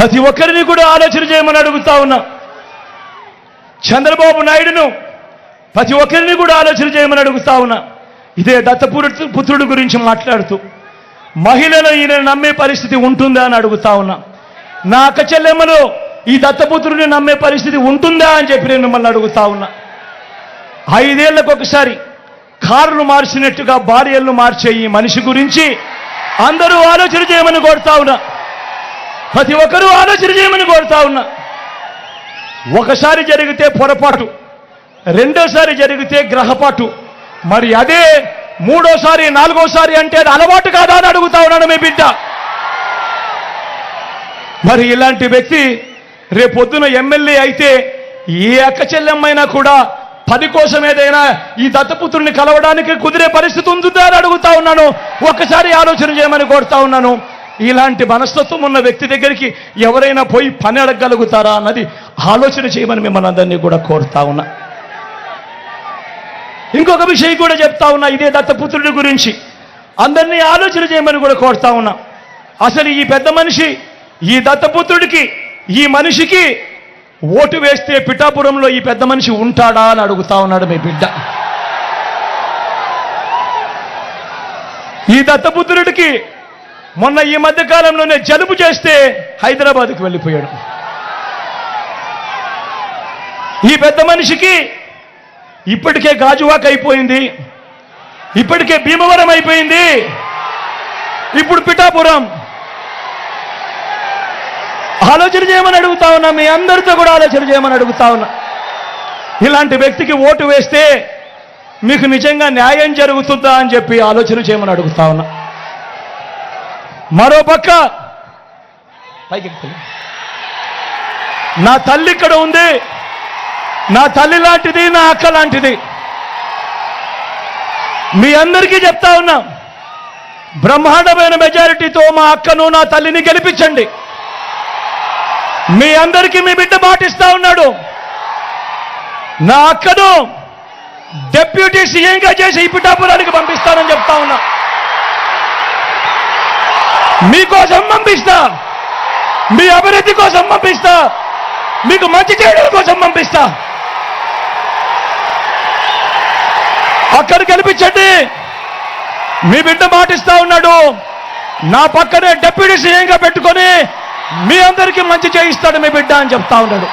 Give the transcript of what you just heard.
ప్రతి ఒక్కరిని కూడా ఆలోచన చేయమని అడుగుతా ఉన్నా. చంద్రబాబు నాయుడును ప్రతి ఒక్కరిని కూడా ఆలోచన చేయమని అడుగుతా ఉన్నా. ఇదే దత్తపురు పుత్రుడు గురించి మాట్లాడుతూ మహిళలు ఈయన నమ్మే పరిస్థితి ఉంటుందా అని అడుగుతా ఉన్నా. నా అక్క చెల్లెమ్మలు ఈ దత్తపుత్రుడిని నమ్మే పరిస్థితి ఉంటుందా అని చెప్పి నేను మిమ్మల్ని అడుగుతా ఉన్నా. ఐదేళ్ళకు ఒకసారి కారును మార్చినట్టుగా భార్యలను మార్చే ఈ మనిషి గురించి అందరూ ఆలోచన చేయమని కోరుతా ఉన్నా. ప్రతి ఒక్కరూ ఆలోచన చేయమని కోరుతా ఉన్నా. ఒకసారి జరిగితే పొరపాటు రెండోసారి జరిగితే గ్రహపాటు. మరి అదే మూడోసారి నాలుగోసారి అంటే అది అలవాటు కాదా అని అడుగుతా ఉన్నాను మీ బిడ్డ. మరి ఇలాంటి వ్యక్తి రేపొద్దున ఎమ్మెల్యే అయితే ఏ అక్క చెల్లెమ్మైనా కూడా పది కోసం ఏదైనా ఈ దత్తపుత్రుని కలవడానికి కుదిరే పరిస్థితి ఉంటుందా అని అడుగుతా ఉన్నాను. ఒకసారి ఆలోచన చేయమని కోరుతా ఉన్నాను. ఇలాంటి మనస్తత్వం ఉన్న వ్యక్తి దగ్గరికి ఎవరైనా పోయి పని అడగగలుగుతారా అన్నది ఆలోచన చేయమని మిమ్మల్ని అందరినీ కూడా కోరుతా ఉన్నా. ఇంకొక విషయం కూడా చెప్తా ఉన్నా ఇదే దత్తపుత్రుడి గురించి. అందరినీ ఆలోచన చేయమని కూడా కోరుతా ఉన్నా. అసలు ఈ పెద్ద మనిషి ఈ దత్తపుత్రుడికి ఈ మనిషికి ఓటు వేస్తే పిఠాపురంలో ఈ పెద్ద మనిషి ఉంటాడా అని అడుగుతా ఉన్నాడు మీ బిడ్డ. ఈ దత్తపుత్రుడికి మొన్న ఈ మధ్య కాలంలోనే జలుబు చేస్తే హైదరాబాద్కి వెళ్ళిపోయాడు. ఈ పెద్ద మనిషికి ఇప్పటికే గాజువాక్ అయిపోయింది. ఇప్పటికే భీమవరం అయిపోయింది. ఇప్పుడు పిఠాపురం. ఆలోచన చేయమని అడుగుతా ఉన్నా మీ అందరితో కూడా ఆలోచన చేయమని అడుగుతా ఉన్నా. ఇలాంటి వ్యక్తికి ఓటు వేస్తే మీకు నిజంగా న్యాయం జరుగుతుందా అని చెప్పి ఆలోచన చేయమని అడుగుతా ఉన్నా. మరో పక్క. పైకి నా తల్లి ఇక్కడ ఉంది. నా తల్లి లాంటిది నా అక్క లాంటిది. మీ అందరికీ చెప్తా ఉన్నా బ్రహ్మాండమైన మెజారిటీతో మా అక్కను నా తల్లిని గెలిపించండి. మీ అందరికీ మీ బిడ్డ మాటిస్తా ఉన్నాడు. నా అక్కను డెప్యూటీ సీఎంగా చేసి ఈ పిఠాపురానికి పంపిస్తానని చెప్తా ఉన్నా. మీకోసం పంపిస్తా. మీ అభివృద్ధి కోసం పంపిస్తా. మీకు మంచి చేయడం కోసం పంపిస్తా. అక్కడ కనిపించండి మీ బిడ్డ మాటిస్తా ఉన్నాడు. నా పక్కనే డెప్యూటీ సీఎంగా పెట్టుకొని మీ అందరికీ మంచి చేయిస్తాడు మీ బిడ్డ అని చెప్తా ఉన్నాడు.